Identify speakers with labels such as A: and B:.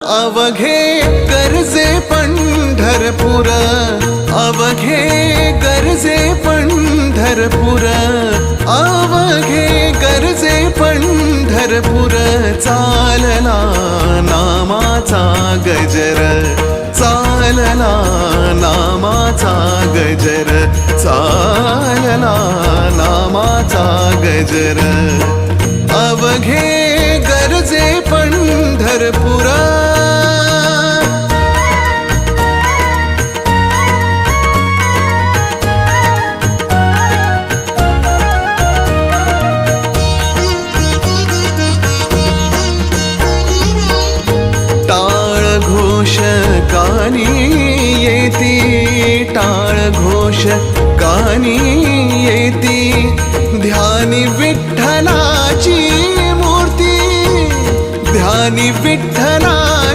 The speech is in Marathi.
A: अवघे गरजे पंढरपूर अवघे गरजे पंढरपूर अवघे गरजे पंढरपूर चालला नामाचा गजर चालला नामाचा गजर चालला नामाचा गजर. अवघे गरजे पण टाळ घोष कानी येती. ध्यानी विठ्ठलाची मूर्ती ध्यानी विठ्ठला